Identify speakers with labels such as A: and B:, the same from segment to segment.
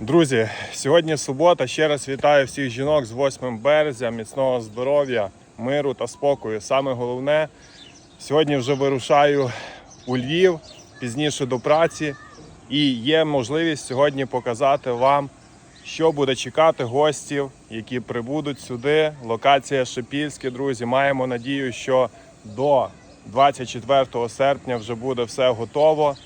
A: Друзі, сьогодні субота. Ще раз вітаю всіх жінок з 8 березня, міцного здоров'я, миру та спокою. Саме головне, сьогодні вже вирушаю у Львів пізніше до праці, і є можливість сьогодні показати вам, що буде чекати гостів, які прибудуть сюди. Локація Шепільське, друзі. Маємо надію, що до 24 серпня вже буде все готово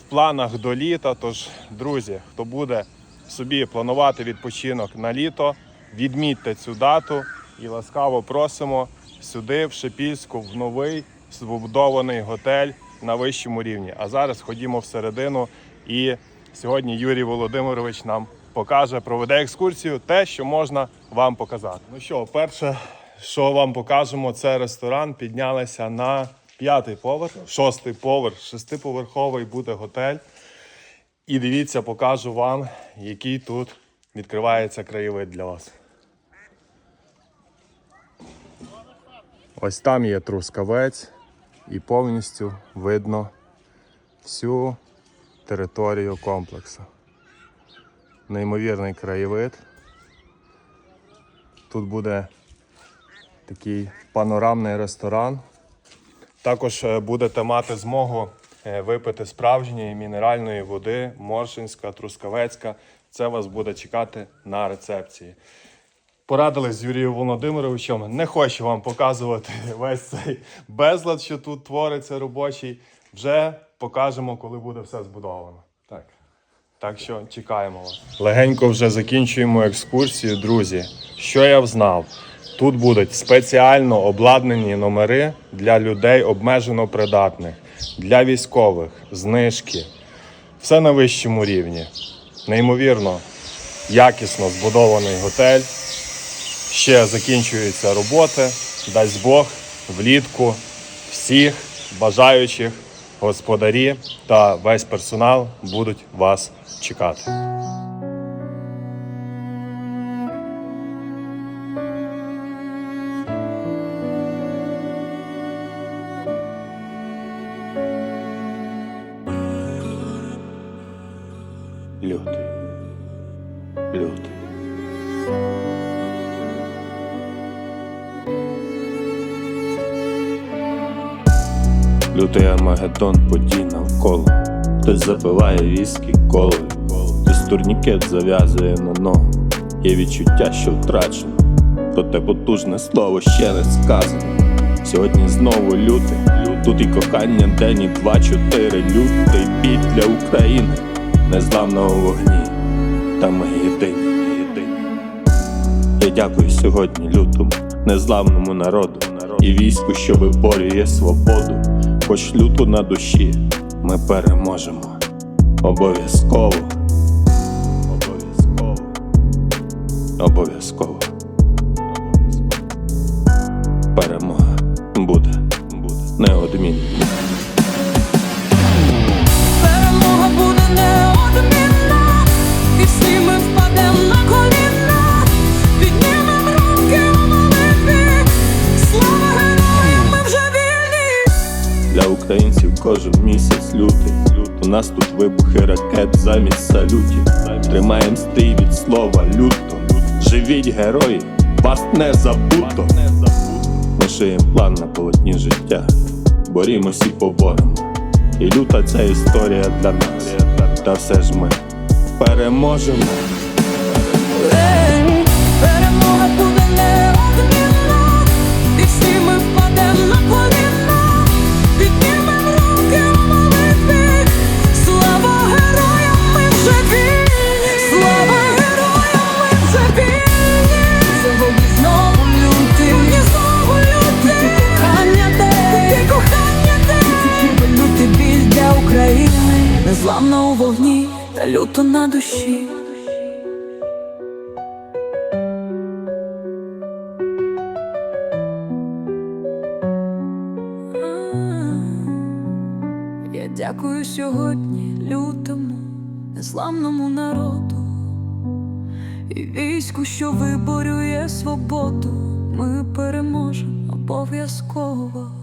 A: в планах до літа. Тож, друзі, хто буде собі планувати відпочинок на літо, відмітьте цю дату і ласкаво просимо сюди, в Шепільську, в новий збудований готель на вищому рівні. А зараз ходімо всередину, і сьогодні Юрій Володимирович нам покаже, проведе екскурсію, те, що можна вам показати. Ну що, перше, що вам покажемо, це ресторан. Піднялися на п'ятий поверх, шостий поверх, шестиповерховий буде готель. І дивіться, покажу вам, який тут відкривається краєвид для вас. Ось там є трускавець, і повністю видно всю територію комплексу. Неймовірний краєвид. Тут буде такий панорамний ресторан. Також е, будете мати змогу випити справжньої мінеральної води, Моршинська, Трускавецька. Це вас буде чекати на рецепції. Порадились з Юрієм Володимировичем. Не хочу вам показувати весь цей безлад, що тут твориться робочий. Вже покажемо, коли буде все збудовано. Так. Так що чекаємо вас. Легенько вже закінчуємо екскурсію, друзі. Що я взнав? Тут будуть спеціально обладнані номери для людей обмежено придатних, для військових, знижки. Все на вищому рівні. Неймовірно, якісно збудований готель. Ще закінчуються роботи. Дасть Бог влітку всіх бажаючих господарі та весь персонал будуть вас чекати.
B: Лютий. Лютий. Лютий Армагеддон подій навколо. Хтось запиває віскі колою. Хтось турнікет зав'язує на ногу. Є відчуття, що втрачено. Проте потужне слово ще не сказано. Сьогодні знову лютий. Тут і кохання день, і два-чотири. Лютий бій для України. Незламного вогні. Та ми єдині, єдині. Я дякую сьогодні лютому, незламному народу і війську, що виборює свободу. Хоч люту на душі ми переможемо. Обов'язково. Обов'язково. Обов'язково. Перемога буде. Буде. Неодмінно. Місяць лютий. У нас тут вибухи ракет замість салютів. Тримаєм стрій від слова люто. Живіть герої, вас не забуто. Ми шиєм план на полотні життя. Борімось і поборемо. І люта ця історія для нас. Та все ж ми переможемо.
C: Незламно у вогні та люто на душі. Я дякую сьогодні лютому, незламному народу і війську, що виборює свободу. Ми переможемо обов'язково.